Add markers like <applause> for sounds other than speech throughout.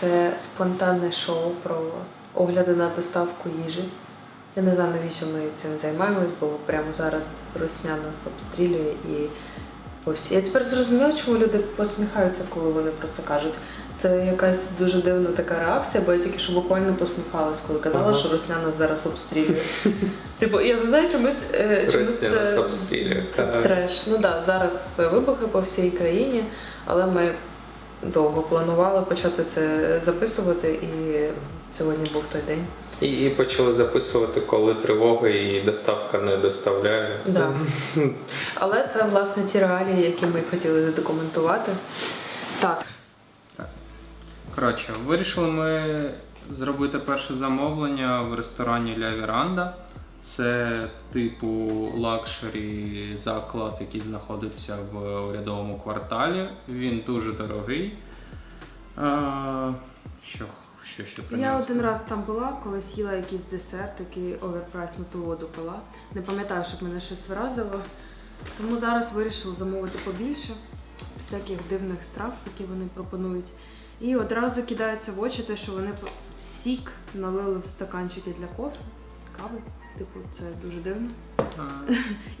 Це спонтанне шоу про огляди на доставку їжі. Я не знаю, навіщо ми цим займаємось, бо прямо зараз Росня нас обстрілює і по всі. Я тепер зрозуміла, чому люди посміхаються, коли вони про це кажуть. Це якась дуже дивна така реакція, бо я тільки що буквально посміхалась, коли казала, Ага. що Росня нас зараз обстрілює. Типу, я не знаю, чомусь, е, чомусь Росня нас це, обстрілює. це треш. Ну так, да, зараз вибухи по всій країні, але ми довго планували почати це записувати, і сьогодні був той день. І, і почали записувати, коли тривога і доставка не доставляє. Да. <laughs> Але це власне ті реалії, які ми хотіли задокументувати. Так, Коротше, вирішили ми зробити перше замовлення в ресторані Ля Віранда. Це типу лакшері заклад, який знаходиться в урядовому кварталі. Він дуже дорогий. А, що, що ще про Я нього один раз там була, колись їла якийсь десерт, такий оверпрайс на ту воду пила. Не пам'ятаю, щоб мене щось вразило. Тому зараз вирішила замовити побільше всяких дивних страв, які вони пропонують. І одразу кидається в очі те, що вони сік налили в стаканчики для кофе, кави. Типу, це дуже дивно. А,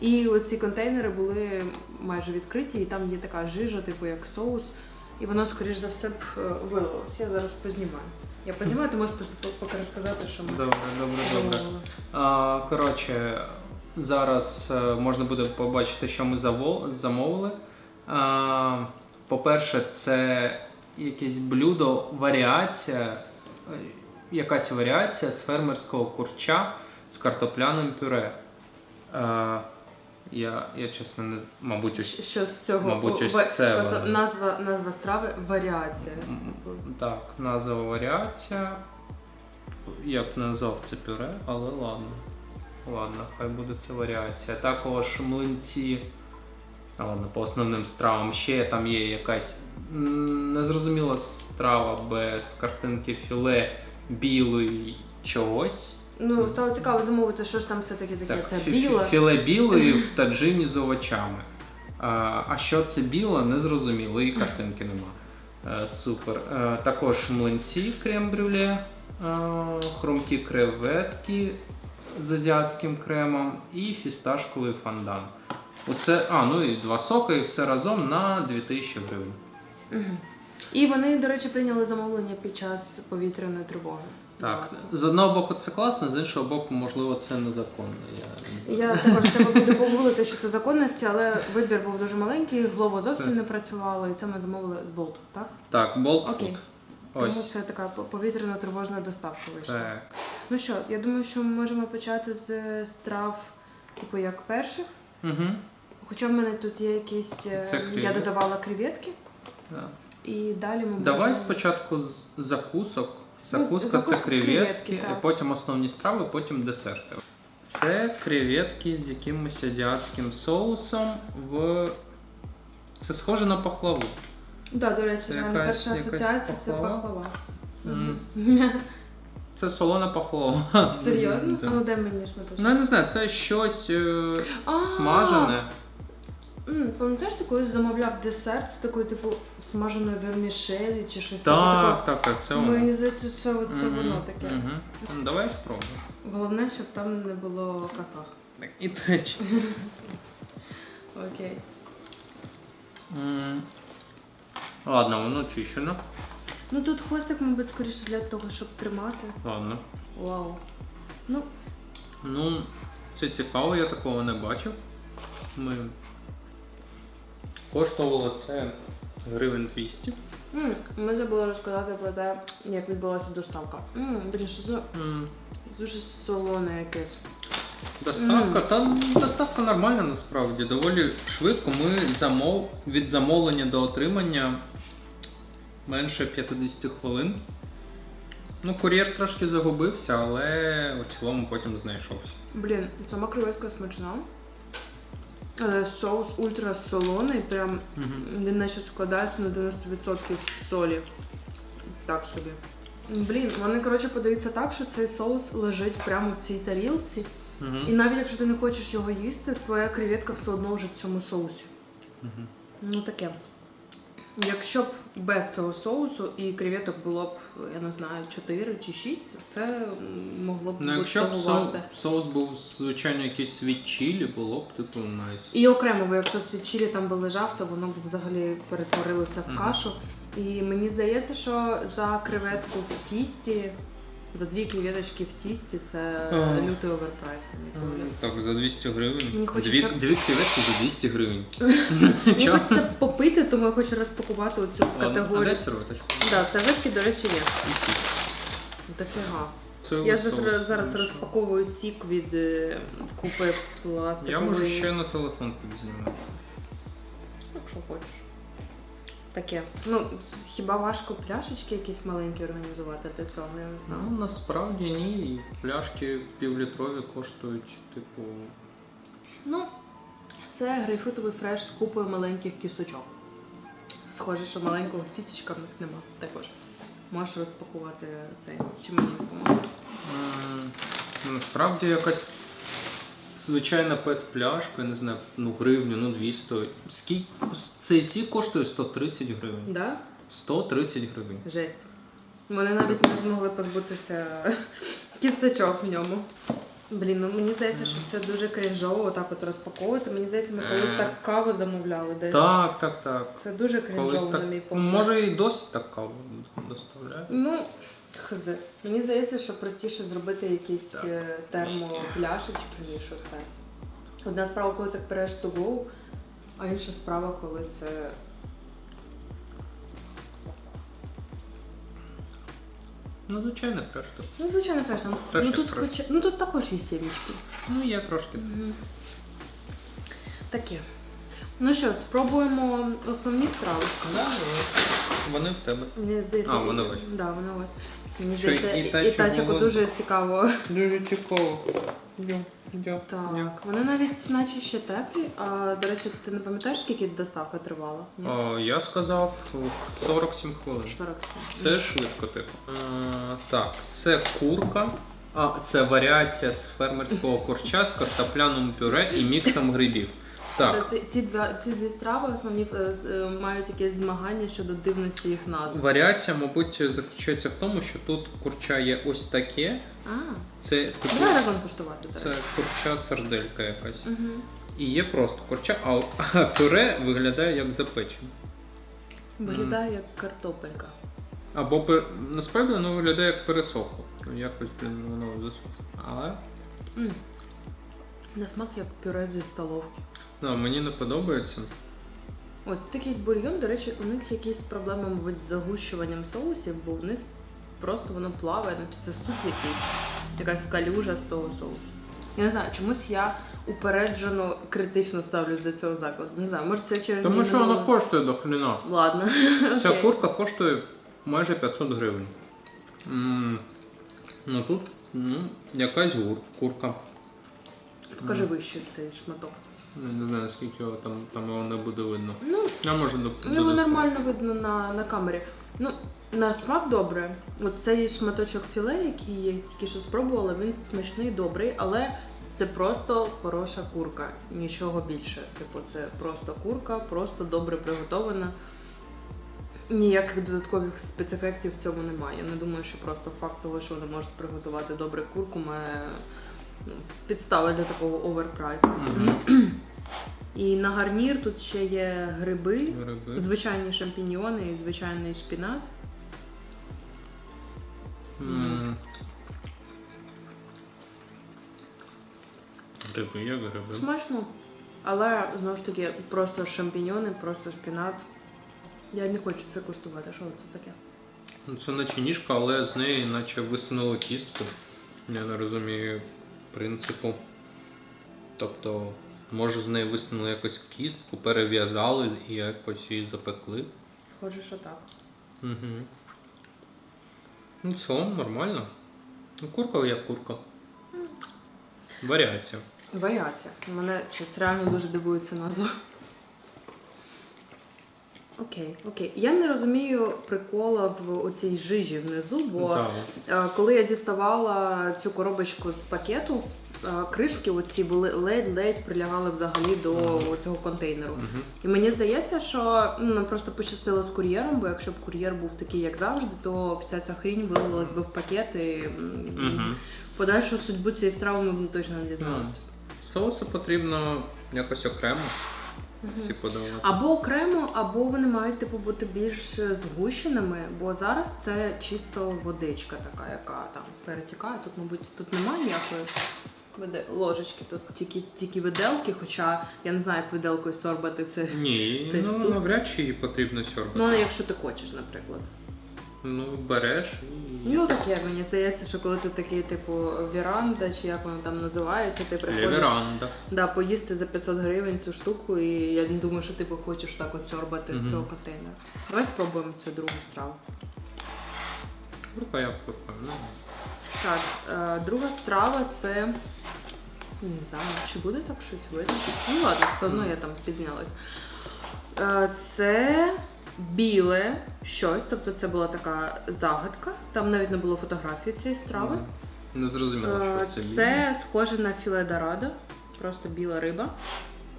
<laughs> І оці контейнери були майже відкриті, і там є така жижа, типу як соус, і воно, скоріш за все, б е, вилилось. Я зараз познімаю. Я познімаю, ти можеш просто поки розказати, що ми Добре, добре, добре. замовили. А, коротше, зараз е, можна буде побачити, що ми заво- замовили. А, по-перше, це якесь блюдо, варіація, е, якась варіація з фермерського курча з картопляним пюре. А, я, я чесно не з- мабуть, ось Що з цього Мабуть, ось ва- це просто воно. назва, назва страви варіація. М, Так, назва варіація. Я б не назвав це пюре, але ладно. Ладно, хай буде це варіація. Також млинці. А ладно, по основним стравам ще там є якась м, незрозуміла страва без картинки філе білої чогось. Ну, стало цікаво замовити, що ж там все-таки таке. Так, це фі- біле. Філе білої в <laughs> таджині з овочами. А, а що це біле, не зрозуміло, і картинки нема. Е, Супер. Е, Також млинці крем-брюле, е, хрумкі креветки з азіатським кремом і фісташковий фондан. Усе, а, ну і два соки, і все разом на 2000 гривень. Мгм. І вони, до речі, прийняли замовлення під час повітряної тривоги. Так, з одного боку це класно, з іншого боку, можливо, це незаконно. Я не. Я також треба буде погуглити щодо законності, але вибір був дуже маленький, Глово зовсім не працювало, і це ми замовили з болту, так? Так, болт Окей. тут. Тому це така повітряно тривожна доставка вийшла. Так. Ну що, я думаю, що ми можемо почати з страв, типу як перших. Угу. Хоча в мене тут є якісь. е, Це я додавала креветки, Да. і далі ми Давай можемо... спочатку з закусок. Ну, Закуска це закуска креветки, потім основні страви, потім десерти. Це креветки з якимось азіатським соусом в. Це схоже на пахлаву. Да, до речі, Це якась- перша асоціація це пахлава? Мгм. <laughs> Це солона пахлава. Серйозно? <laughs> А ну дай мені шматочок. Ну, я не знаю, це щось е, смажене. Пам'ятаєш, ти колись замовляв десерт з такою, типу, смаженою вермішелі чи щось Так, так, так, це воно. Мені здається, це, це Мгм, воно таке. мгм. Ну, Давай спробуємо. Головне, щоб там не було каках. Так, І теч. <laughs> Окей. М. Ладно, воно чищено. Ну тут хвостик, мабуть, скоріше для того, щоб тримати. Ладно. Вау. Ну, Ну, це цікаво, я такого не бачив. Ми коштувало це гривень 200. м, ми забули розказати про те, як відбулася доставка. М, Блін, що М, дуже солоне якесь. Доставка, та доставка нормальна насправді. Доволі швидко. Ми замов... від замовлення до отримання менше 50 хвилин. Ну, кур'єр трошки загубився, але у цілому потім знайшовся. Блін, сама креветка смачна. Але соус ультра солоний, прям Угу. він наче складається на 90% солі. Так собі. Блін, вони, коротше, подаються так, що цей соус лежить прямо в цій тарілці. І Угу. навіть якщо ти не хочеш його їсти, твоя креветка все одно вже в цьому соусі. Угу. Ну таке. Якщо б без цього соусу і креветок було б, я не знаю, 4 чи 6, це могло б Ну, бути якщо б соус, соус був, звичайно, якийсь світ чилі, було б типу найс. І окремо, бо якщо світ чилі там би лежав, то воно б взагалі перетворилося в Мгм. кашу. І мені здається, що за креветку в тісті, за дві креветочки в тісті, це Ага. лютий оверпрайс. на мій погляд. Так, за 200 гривень. Мені Дві, хочеться- дві креветки за 200 гривень. <laughs> Мені Чого? хочеться попити, тому я хочу розпакувати оцю А категорію. де серветочка? Да, серветки, до речі, є. І сік. Дофіга. Це Я зараз, соус. зараз розпаковую сік від е, купи пластикової. Я можу ще на телефон підзнімати. Якщо хочеш. Таке. Ну, хіба важко пляшечки якісь маленькі організувати для цього, я не знаю. Ну, насправді ні. Пляшки півлітрові коштують, типу. Ну, це грейпфрутовий фреш з купою маленьких кісточок. Схоже, що маленького сітічка в них нема також. Можеш розпакувати цей чи мені допомогти? Насправді якась звичайна пет-пляшка, я не знаю, ну гривню, ну 200. Скільки цей сік коштує 130 гривень. Да? 130 гривень. Жесть. Вони навіть не змогли позбутися кісточок в ньому. Блін, ну мені здається, що це дуже крінжово отак от розпаковувати. Мені здається, ми колись Е. так каву замовляли десь. Так, так, так. Це дуже Колись крінжово, так. на мій погляд. Може і досі так каву доставляють. Ну, хз. Мені здається, що простіше зробити якісь Так. е, термопляшечки, ніж оце. Одна справа, коли так береш to go, а інша справа, коли це. Ну, звичайно, пляшка. Ну, звичайно. Фреш Ну як тут, фреш. хоч... ну тут також є сімечки. Ну, є трошки. Таке. Ну що, спробуємо основні страви. Да, вони в тебе. Мені здається, А, вони ось. Да, вони ось. Мені Що, здається, і і, та і чого тачику вон- дуже цікаво. Дуже цікаво. Так, вони навіть наче ще теплі. А до речі, ти не пам'ятаєш, скільки доставка тривала? Ні? О, я сказав 47 хвилин. 47. Це швидко, типу. А, так, це курка. А, це варіація з фермерського корча з картопляним пюре і міксом грибів. Так, Ці, ці, два, ці дві страви основні е, е, мають якесь змагання щодо дивності їх назв. варіація, мабуть, заключається в тому, що тут курча є ось таке. А, Це, типу, давай разом куштувати. це курча сарделька якась. Угу. І є просто курча, а, <laughs> а пюре виглядає як запечене. Виглядає як картопелька. Або пер... насправді воно виглядає як пересохло. Якось блін, воно засохло. Але М. На смак як пюре зі столовки. Ну, мені не подобається. От якийсь бульйон, до речі, у них якісь проблеми, мабуть, з загущуванням соусів, бо вниз просто воно плаває, наче це суп якийсь, якась калюжа з того соусу. Я не знаю, чомусь я упереджено критично ставлюсь до цього закладу. Не знаю, може це через Тому що воно коштує до хрена. Ладно. <laughs> Ця окей. курка коштує майже 500 гривень. М, Ну тут ну, якась гур, курка. Покажи вище цей шматок. Я не знаю, наскільки його там, там його не буде видно. Ну, А може до Ну, його нормально видно на, на камері. Ну, на смак добре. От цей шматочок філе, який я тільки що спробувала, він смачний, добрий, але це просто хороша курка. Нічого більше. Типу, це просто курка, просто добре приготована. Ніяких додаткових спецефектів в цьому немає. Я не думаю, що просто факт того, що вони можуть приготувати добре курку, має підстави для такого оверпрайсу. Мгм. І на гарнір тут ще є гриби, Гриби. звичайні шампіньйони і звичайний шпінат. М. Гриби, як гриби. Смачно. Але знову ж таки, просто шампіньйони, просто шпінат. Я не хочу це куштувати. Що це таке? Ну, Це наче ніжка, але з неї наче висунули кістку. Я не розумію принципу. Тобто, може з неї висунули якось кістку, перев'язали і якось її запекли. Схоже, що так. Угу. Ну, в цілому нормально. Ну, курка як курка. Варіація. Варіація. Мене щось реально дуже дивується назва. Окей, окей. Я не розумію прикола в оцій жижі внизу, бо Так. Е, Коли я діставала цю коробочку з пакету, а, кришки оці були ледь-ледь прилягали взагалі до цього контейнеру. Мгм. І мені здається, що ну, нам просто пощастило з кур'єром, бо якщо б кур'єр був такий, як завжди, то вся ця хрінь вилилась би в пакети. м, Мгм. Подальшу судьбу цієї страви ми б точно не дізналися. Соуси потрібно якось окремо всі подавати. Або окремо, або вони мають типу бути більш згущеними, бо зараз це чисто водичка така, яка там перетікає. Тут, мабуть, тут немає ніякої ложечки, тут тільки, тільки виделки, хоча я не знаю, як виделкою сорбати це. Ні, цей ну суп. навряд чи її потрібно сорбати. Ну, якщо ти хочеш, наприклад. Ну, береш і. Ну таке мені здається, що коли ти такий, типу, віранда, чи як воно там називається, ти приходиш Леверанда. да, поїсти за 500 гривень цю штуку, і я не думаю, що ти хочеш так от сорбати Мгм. з цього контейнера. Давай спробуємо цю другу страву. Курка я курка. Ну, Так, е, друга страва це. Не знаю, чи буде так щось видно. Ну ладно, все одно я там підзняла. Е, це біле щось, тобто це була така загадка. Там навіть не було фотографії цієї страви. Не зрозуміло, Е, що це. Це схоже на філе дорадо, просто біла риба.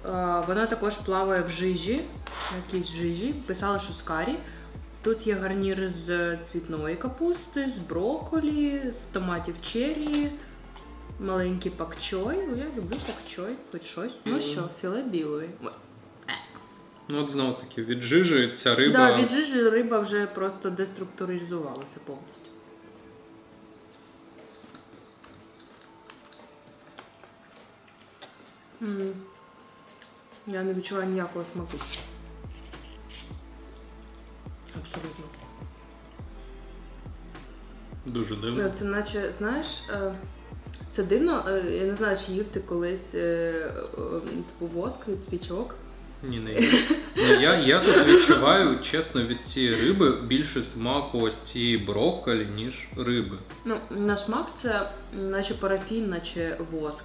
Е, Вона також плаває в жижі, в якійсь жижі. Писали, що з карі. Тут є гарнір з цвітної капусти, з брокколі, з томатів черрі, маленький пакчой. Я люблю пакчой, хоч щось. Ну що, філе білої. Ну, от знову таки, від жижі ця риба. Да, від жижі риба вже просто деструктуризувалася повністю. М. Я не відчуваю ніякого смаку. Абсолютно. Дуже дивно. Е, Це наче, знаєш, е, це дивно. е, Я не знаю, чи їв ти колись е, е, типу воск від свічок. Ні, не <laughs> є. Ну, я, я тут відчуваю, чесно, від цієї риби більше смаку ось цієї брокколі, ніж риби. Ну, на смак це наче парафін, наче воск.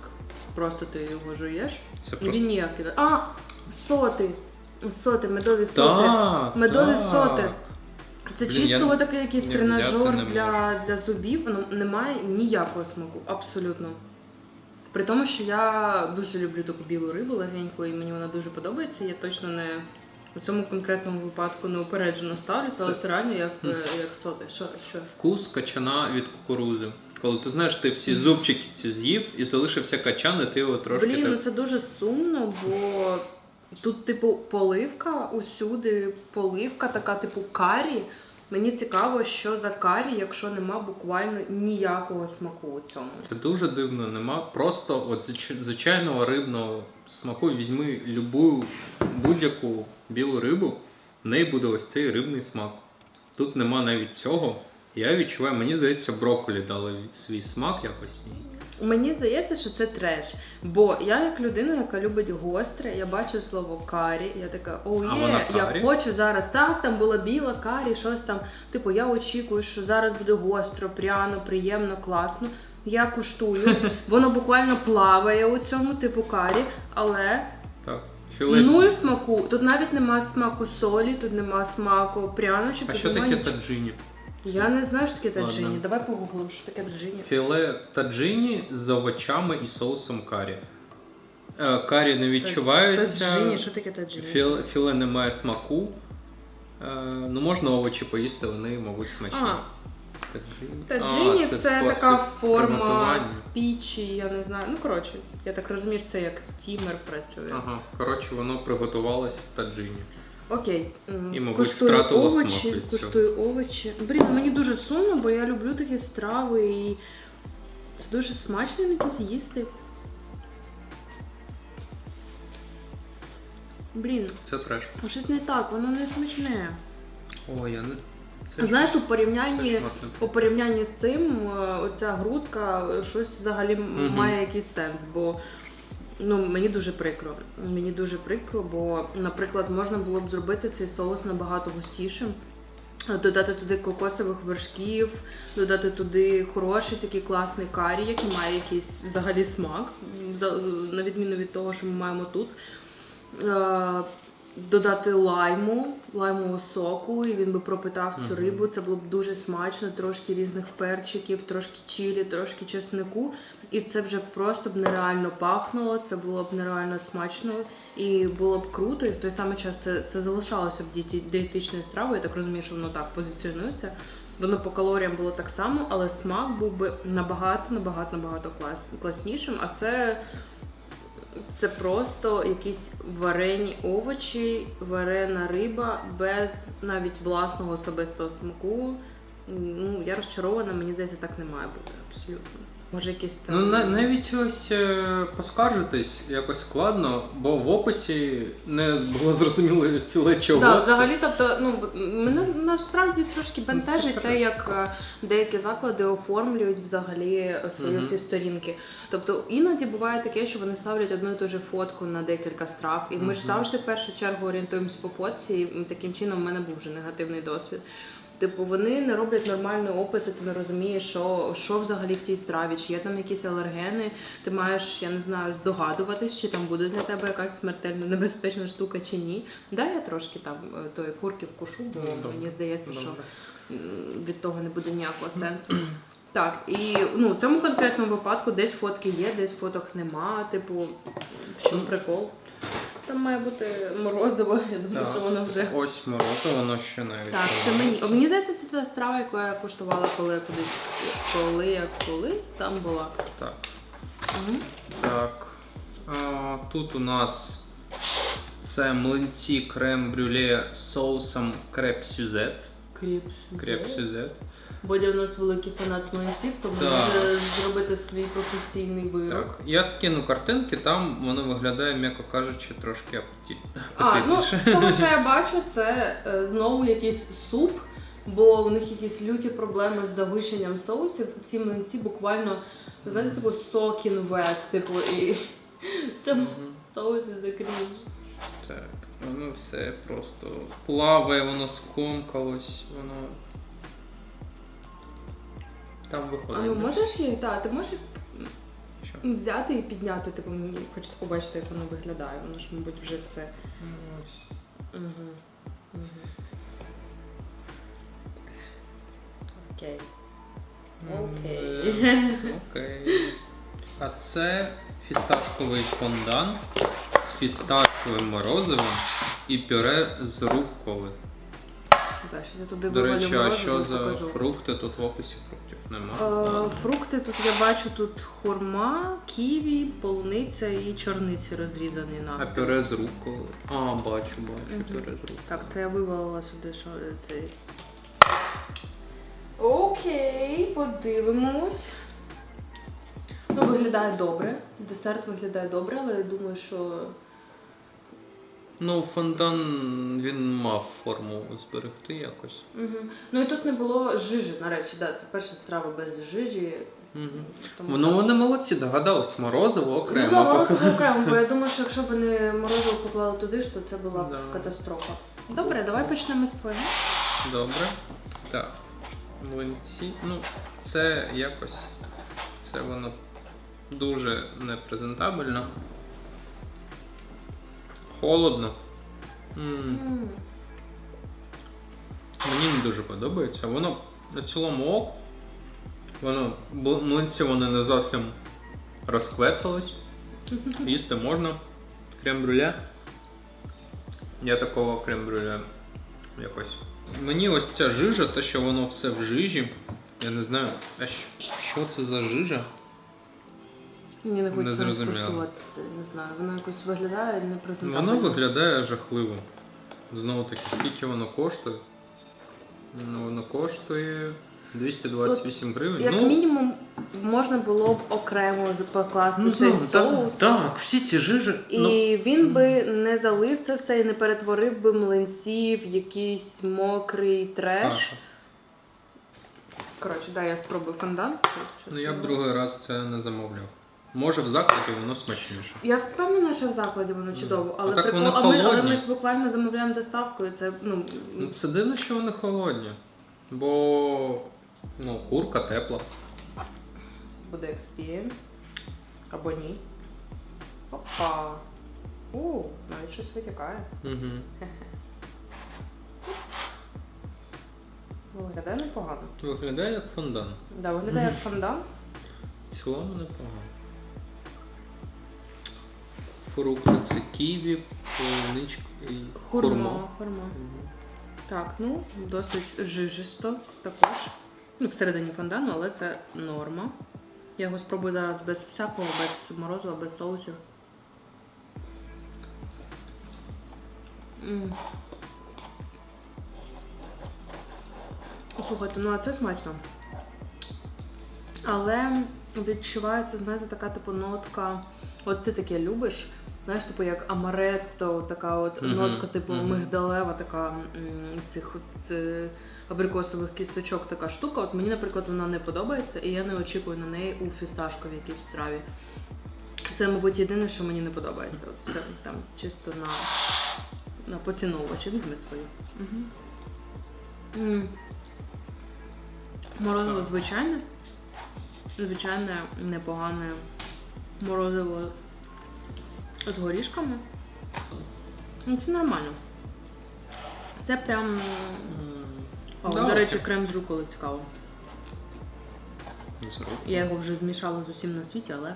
Просто ти його жуєш. Це І просто. він ніякий. А! Соти! Соти, медові соти. Так, Медові так. соти. Це Блін, чисто я- такий якийсь я взяти не для, для зубів. Воно немає ніякого смаку, абсолютно. При тому, що я дуже люблю таку білу рибу легеньку, і мені вона дуже подобається. Я точно не у цьому конкретному випадку не упереджено ставлюся, але Це- реально як, е, як соти. Що, що? Вкус качана від кукурузи. Коли ти знаєш, ти всі зубчики ці з'їв і залишився качан, і ти його трошки Блін, ну так. це дуже сумно, бо тут, типу, поливка усюди, поливка така, типу, карі. Мені цікаво, що за карі, якщо нема буквально ніякого смаку у цьому. Це дуже дивно, нема просто от звичайного рибного смаку. Візьми любу будь-яку білу рибу, в неї буде ось цей рибний смак. Тут нема навіть цього. Я відчуваю, мені здається, брокколі дали свій смак якось. Мені здається, що це треш. Бо я, як людина, яка любить гостре, я бачу слово карі, я така, о, є, я хочу зараз. Так, там була біла карі, щось там. Типу, я очікую, що зараз буде гостро, пряно, приємно, класно. Я куштую, <laughs> воно буквально плаває у цьому типу карі, але Так. Філе. нуль смаку. Тут навіть нема смаку солі, тут нема смаку прянощів. А що таке таджині? Я не знаю, що таке Ладно. таджині. Давай погуглимо, що таке таджині. Філе таджині з овочами і соусом карі. Е, Карі не відчувається. Таджині, що таке таджині? Філе, філе не має смаку. Е, ну, можна овочі поїсти, вони, мабуть, смачні. А, Таджині, Таджині А, це, спосіб така форма приготування. пічі, я не знаю. Ну коротше, я так розумію, що це як стімер працює. Ага, коротше, воно приготувалося в таджині. Окей. м, І, мабуть, куштую втратило смак овочі, від цього. куштую овочі. Блін, мені дуже сумно, бо я люблю такі страви і це дуже смачно іноді з'їсти. Блін, Це треш. а щось не так, воно не смачне. О, я не. Це знаєш, у це порівнянні не- У порівнянні з цим, е, оця грудка е, щось взагалі м- Мгм. має якийсь сенс, бо ну, мені дуже прикро. Мені дуже прикро, бо, наприклад, можна було б зробити цей соус набагато густішим. Додати туди кокосових вершків, додати туди хороший такий класний карі, який має якийсь взагалі смак, на відміну від того, що ми маємо тут. Додати лайму, лаймового соку, і він би пропитав цю рибу. Це було б дуже смачно, трошки різних перчиків, трошки чилі, трошки чеснику. І це вже просто б нереально пахнуло, це було б нереально смачно і було б круто. І в той самий час це, це залишалося б дієтичною стравою. Я так розумію, що воно так позиціонується. Воно по калоріям було так само, але смак був би набагато, набагато, набагато клас, класнішим. А це, це просто якісь варені овочі, варена риба без навіть власного особистого смаку. Ну, я розчарована, мені здається, так не має бути абсолютно. Може, якісь там. Ну, на, навіть ось е, поскаржитись якось складно, бо в описі не було зрозуміло філе чого. Так, це. взагалі, тобто, ну мене насправді трошки бентежить те, як е, деякі заклади оформлюють взагалі е, свої Мгм. ці сторінки. Тобто іноді буває таке, що вони ставлять одну і ту ж фотку на декілька страв, і ми ж Мгм. завжди в першу чергу орієнтуємося по фотці, і таким чином в мене був вже негативний досвід. Типу, вони не роблять нормальний опис, і ти не розумієш, що, що взагалі в тій страві, чи є там якісь алергени, ти маєш, я не знаю, здогадуватись, чи там буде для тебе якась смертельно небезпечна штука чи ні. Да, я трошки там е, тої курки вкушу, бо Ну, мені здається, що Добре. м, від того не буде ніякого сенсу. <clears throat> Так, і ну, в цьому конкретному випадку десь фотки є, десь фоток нема. Типу, чому Ну. прикол? Там має бути морозиво, я думаю, Так. що воно вже. Ось морозиво, воно ще навіть. Так, це мені. О, Мені здається, це та страва, яку я куштувала, коли я кудись, коли я колись там була. Так. Угу. Так. А, тут у нас це млинці крем-брюле з соусом креп-сюзет. Креп-сюзет. Бодя у нас великий фанат млинців, тому Так. може зробити свій професійний вирок. Так. Я скину картинки, там воно виглядає, м'яко кажучи, трошки апеті... А, ну апетитніше. з того, що я бачу, це е, знову якийсь суп, бо у них якісь люті проблеми з завищенням соусів. Ці млинці буквально, ви знаєте, типу сокін вет, типу, і <laughs> це Мгм. соуси. Так, воно все просто плаває, воно скомкалось, воно. Там А виходить. ну можеш її, так, ти можеш Що? взяти і підняти, типу, мені хочеться побачити, як воно виглядає. Воно ж, мабуть, вже все. Ну, ось. Угу. Угу. Окей. Окей. М, Окей. А це фісташковий фондан з фісташковим морозивом і пюре з рукколи. Так, що я туди До вивалю речі, а морозиво, що за покажу. фрукти? Тут в описі фруктів Е, немає. Фрукти тут я бачу тут хурма, ківі, полуниця і чорниці розрізані А пюре з рукколи. А, бачу, бачу, пюре з рукколи. Так, це я вивалила сюди, що цей. Окей, подивимось. Ну, виглядає добре. Десерт виглядає добре, але я думаю, що. Ну, фондан він мав форму зберегти якось. Угу. Ну і тут не було жижі, на речі, да, це перша страва без жижі. Угу. Тому Ну, вони молодці, догадались, морозиво окремо. Ну, да, морозиво окремо, бо я думаю, що якщо б вони морозиво поклали туди ж, то це була б Да. катастрофа. Добре, давай почнемо з твоєї. Добре. Так. Млинці. Ну, це якось. Це воно дуже непрезентабельно. Холодно. М, М. Мені не дуже подобається. Воно на цілому ок. Воно, млинці вони не зовсім розквецались. <laughs> Їсти можна. Крем-брюле. Я такого крем-брюле якось. Мені ось ця жижа, те, що воно все в жижі. Я не знаю, а що це за жижа? Мені не Не хочеться скуштувати це, не знаю. Воно якось виглядає непрезентабельно. Воно виглядає жахливо. Знову таки, скільки воно коштує? Ну, воно коштує 228 гривень. Як ну, мінімум, можна було б окремо покласти ну, цей знову, так, так, всі ці жижі. І ну, він би не залив це все і не перетворив би млинці в якийсь мокрий треш. каша. Коротше, да, я спробую фондан. Ну я б другий раз це не замовляв. Може в закладі воно смачніше. Я впевнена, що в закладі воно чудово, але А так прикол, вони а, ми, але холодні. ми ж буквально замовляємо доставку, і це ну, Ну це дивно, що вони холодні. Бо ну, курка тепла. буде експірієнс. Або ні. Опа. У, навіть щось витікає. Угу. Виглядає непогано. Виглядає як фондан. Да, виглядає як фондан. В цілому непогано. Фрукти це ківі, полуничка і хурма. Хурма. Хурма. Мгм. Так, ну, досить жижисто також. Ну, всередині фондану, але це норма. Я його спробую зараз без всякого, без морозива, без соусів. М. Слухайте, ну а це смачно. Але відчувається, знаєте, така типу нотка. От ти таке любиш, знаєш, типу як амаретто, така от Мгм, нотка, типу мгм. мигдалева, така цих от е, абрикосових кісточок, така штука. От мені, наприклад, вона не подобається, і я не очікую на неї у фісташковій якійсь страві. Це, мабуть, єдине, що мені не подобається. От все там чисто на, на поціновувачі. Візьми свою. Угу. М. Морозиво звичайне. Звичайне, непогане морозиво з горішками. Ну, це нормально. Це прям. О, да, до речі, крем з руколи цікаво. Зроб. Я його вже змішала з усім на світі, але.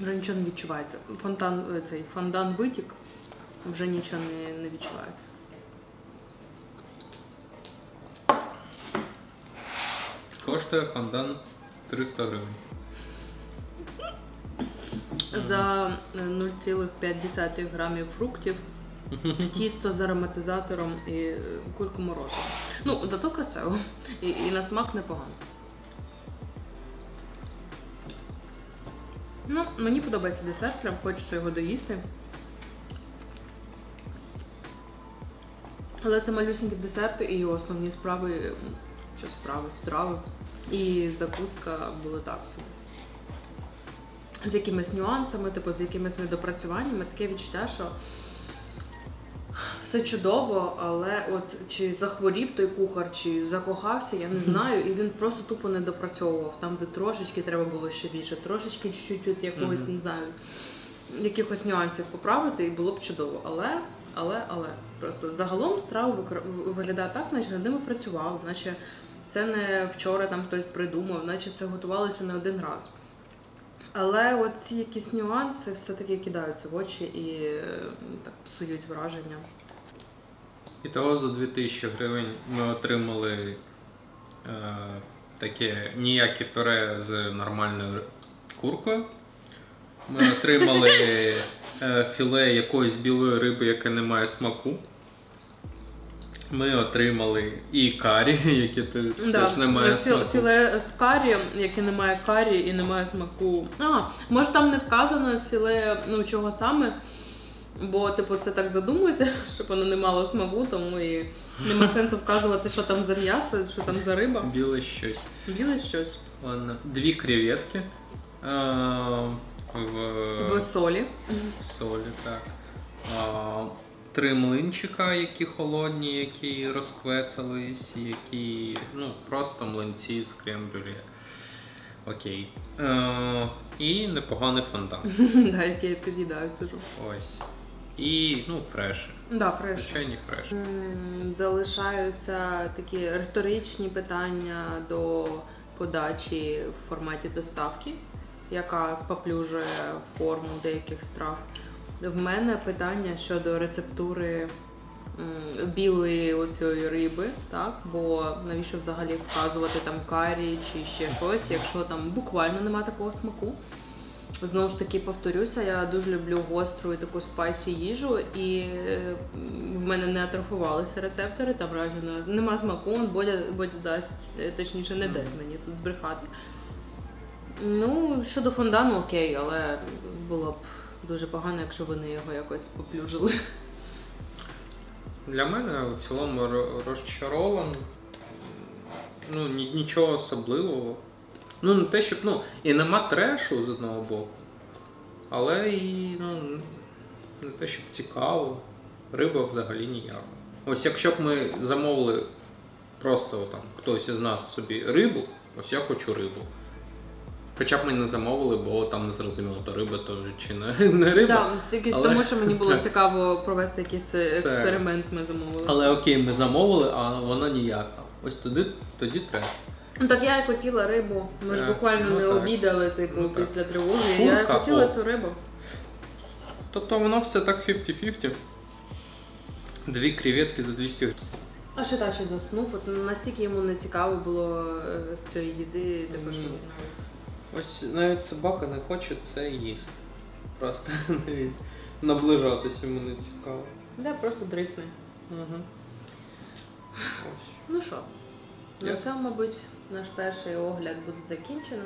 Вже нічого не відчувається. Фонтан, цей фондан витік, вже нічого не, не відчувається. Коштує фондан 300 гривень. За е, 0,5 грамів фруктів, <laughs> тісто з ароматизатором і е, кульку морозу. Ну, зато красиво. І, і на смак непогано. Ну, мені подобається десерт, прям хочеться його доїсти. Але це малюсенькі десерти і основні справи, що справи, страви. І закуска були так собі. З якимись нюансами, типу, з якимись недопрацюваннями, таке відчуття, що все чудово, але от чи захворів той кухар, чи закохався, я не знаю, і він просто тупо не допрацьовував. Там, де трошечки треба було ще більше, трошечки чуть-чуть від якогось, Мгм. не знаю, якихось нюансів поправити, і було б чудово. Але, але, але просто загалом страва виглядає так, наче над ними працював, наче це не вчора там хтось придумав, наче це готувалося не один раз. Але от ці якісь нюанси все-таки кидаються в очі і так псують враження. І того за 2000 гривень ми отримали е, таке ніяке пюре з нормальною куркою. Ми отримали е, філе якоїсь білої риби, яке не має смаку. Ми отримали і карі, те- теж не має філ- смаку. Філе з карі, яке не має карі і не має смаку. А, може там не вказано філе, ну чого саме. Бо, типу, це так задумується, <laughs> щоб воно не мало смаку, тому і нема сенсу вказувати, що там за м'ясо, що там за риба. Біле щось. Біле щось. Ладно. Дві креветки. Е, в, В солі. в солі, так. А, три млинчика, які холодні, які розквецались, які. Ну, просто млинці з крем-брюле. Окей. Е, і непоганий фонтан. <laughs> Да, які я під'їдаю цю. Ось. І, ну, фреші. Да, фреш. Звичайні фреші. М, Залишаються такі риторичні питання до подачі в форматі доставки, яка споплюжує форму деяких страв. В мене питання щодо рецептури білої оцієї риби, так? Бо навіщо взагалі вказувати там карі чи ще щось, якщо там буквально немає такого смаку. Знову ж таки, повторюся, я дуже люблю гостру і таку спайсі їжу, і е, в мене не атрофувалися рецептори, там реально нема смаку, Бодя, Бодя дасть, е, точніше, не дасть мені тут збрехати. Ну, щодо фондану, окей, але було б дуже погано, якщо вони його якось поплюжили. Для мене в цілому ро- розчарований. Ну, нічого особливого. Ну, не те, щоб. Ну, і нема трешу з одного боку. Але і ну, не те, щоб цікаво. Риба взагалі ніяка. Ось якщо б ми замовили просто там хтось із нас собі рибу, ось я хочу рибу. Хоча б ми не замовили, бо там не зрозуміло, то риба, то чи не, не риба. Да, тільки Але- тому, що мені було Так. цікаво провести якийсь е, експеримент, ми замовили. Але окей, ми замовили, а вона ніяка. Ось туди тоді треба. Ну так я і хотіла рибу. Ми ж Так, буквально ну не так. обідали, типу, Ну так. після тривоги. я і Курка, хотіла о. цю рибу. Тобто воно все так 50-50. Дві креветки за 200 гривень. А ще та ще заснув. От настільки йому не цікаво було е, з цієї їди, типу, що навіть. Ось навіть собака не хоче це їсти. Просто <laughs> навіть наближатись йому не цікаво. Да, просто дрихне. Угу. Ось. Ну що, на Я- цьому, мабуть, наш перший огляд буде закінчено.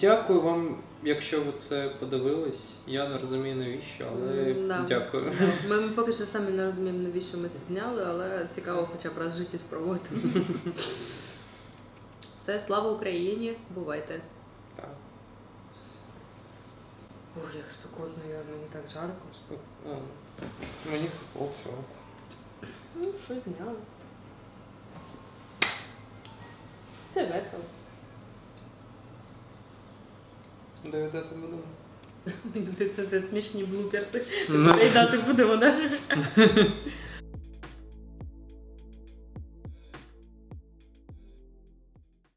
Дякую вам, якщо ви це подивились. Я не розумію навіщо, але М, да. дякую. Ми, ми поки що самі не розуміємо, навіщо ми це зняли, але цікаво хоча б раз в житті спробувати. <laughs> Все, слава Україні! Бувайте! Ох, як спекотно, я мені так жарко. Спек- а, Мені о, все. Ну, щось зняли. Це весело. Доїдати будемо. <laughs> Мені здається, це смішні блуперси. Ну. Передати будемо, так? <laughs>